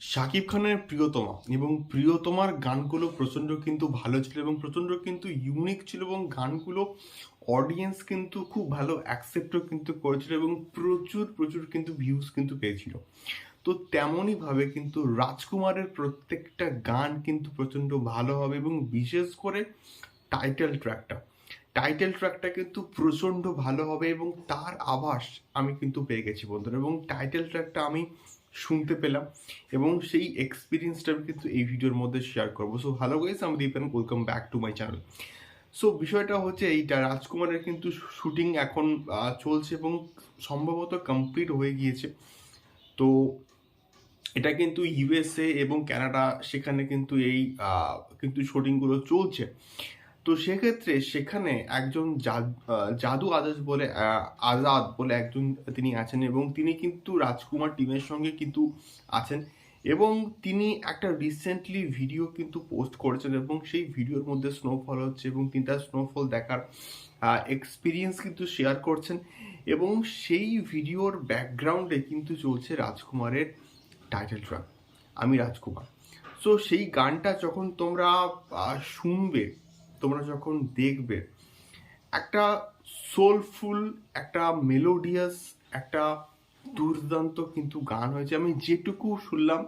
শাকিব খানের প্রিয়তমা এবং প্রিয়তমার গানগুলো প্রচণ্ড কিন্তু ভালো ছিল এবং প্রচণ্ড কিন্তু ইউনিক ছিল এবং গানগুলো অডিয়েন্স কিন্তু খুব ভালো অ্যাকসেপ্টও কিন্তু করেছিল এবং প্রচুর প্রচুর কিন্তু ভিউজ কিন্তু পেয়েছিল। তো তেমনইভাবে কিন্তু রাজকুমারের প্রত্যেকটা গান কিন্তু প্রচণ্ড ভালো হবে এবং বিশেষ করে টাইটেল ট্র্যাকটা টাইটেল ট্র্যাকটা কিন্তু প্রচণ্ড ভালো হবে এবং তার আভাস আমি কিন্তু পেয়ে গেছি বন্ধুরা এবং টাইটেল ট্র্যাকটা আমি শুনতে পেলাম এবং সেই এক্সপিরিয়েন্সটা আমি কিন্তু এই ভিডিওর মধ্যে শেয়ার করব। সো হ্যালো গাইস আমি Dipen welcome back to my channel so বিষয়টা হচ্ছে এইটা, রাজকুমারের কিন্তু শুটিং এখন চলছে এবং সম্ভবত কমপ্লিট হয়ে গিয়েছে। তো এটা কিন্তু ইউএসএ এবং কানাডা সেখানে কিন্তু এই কিন্তু শুটিংগুলো চলছে। তো সেক্ষেত্রে সেখানে একজন জাদ- আজাদ বলে আজাদ বলে একজন তিনি আছেন এবং তিনি কিন্তু রাজকুমার টিমের সঙ্গে কিন্তু আছেন এবং তিনি একটা রিসেন্টলি ভিডিও কিন্তু পোস্ট করেছেন এবং সেই ভিডিওর মধ্যে স্নোফল হচ্ছে এবং তিনি তার স্নোফল দেখার এক্সপিরিয়েন্স কিন্তু শেয়ার করছেন এবং সেই ভিডিওর ব্যাকগ্রাউন্ডে কিন্তু চলছে রাজকুমারের টাইটেল ট্র্যাক আমি রাজকুমার। সো সেই গানটা যখন তোমরা শুনবে তোমরা যখন দেখবে, একটা সোলফুল একটা মেলোডিয়াস একটা দুর্দান্ত কিন্তু গান হয়েছে। আমি যেটুকু শুনলাম,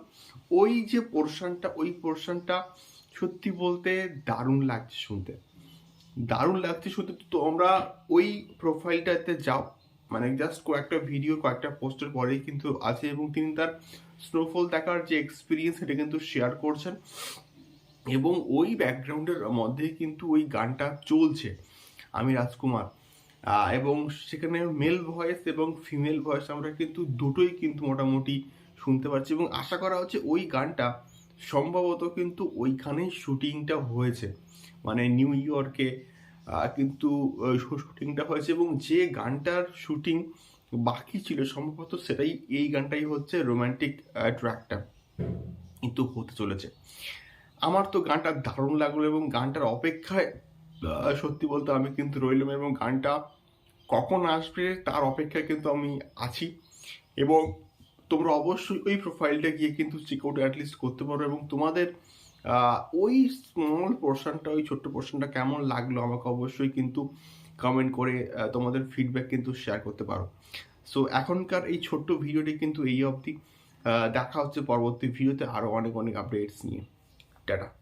ওই যে পোর্শনটা ওই পোর্শনটা সত্যি বলতে দারুণ লাগছে শুনতে। দারুণ লাগছে শুনতে। তো তোমরা ওই প্রোফাইলটাতে যাও। মানে জাস্ট কয়েকটা ভিডিও কয়েকটা পোস্টের পরেই কিন্তু আছে এবং তিনি তার স্নোফল দেখার যে এক্সপিরিয়েন্স সেটা কিন্তু শেয়ার করছেন। এবং ওই ব্যাকগ্রাউন্ডের মধ্যে কিন্তু ওই গানটা চলছে, আমি রাজকুমার। এবং সেখানে মেল ভয়েস এবং ফিমেল ভয়েস আমরা কিন্তু দুটোই কিন্তু মোটামুটি শুনতে পাচ্ছি এবং আশা করা হচ্ছে ওই গানটা সম্ভবত কিন্তু ওইখানেই শুটিংটা হয়েছে। মানে নিউ ইয়র্কে কিন্তু শুটিংটা হয়েছে এবং যে গানটার শুটিং বাকি ছিল সম্ভবত সেটাই, এই গানটাই হচ্ছে রোমান্টিক ট্র্যাকটা কিন্তু হতে চলেছে। আমার তো গানটা দারুণ লাগল এবং গানটার অপেক্ষায় সত্যি বলতে আমি কিন্তু রইলাম এবং গানটা কখন আসবে তার অপেক্ষায় কিন্তু আমি আছি। এবং তোমরা অবশ্যই ওই প্রোফাইলটা গিয়ে কিন্তু চেক আউট অ্যাটলিস্ট করতে পারো এবং তোমাদের ওই স্মল পোর্শনটা ওই ছোট্ট পোর্শনটা কেমন লাগল আমাকে অবশ্যই কিন্তু কমেন্ট করে তোমাদের ফিডব্যাক কিন্তু শেয়ার করতে পারো। সো এখনকার এই ছোট্ট ভিডিওটি কিন্তু এই অবধি দেখা হচ্ছে পরবর্তী ভিডিওতে আরও অনেক অনেক আপডেটস নিয়ে। data.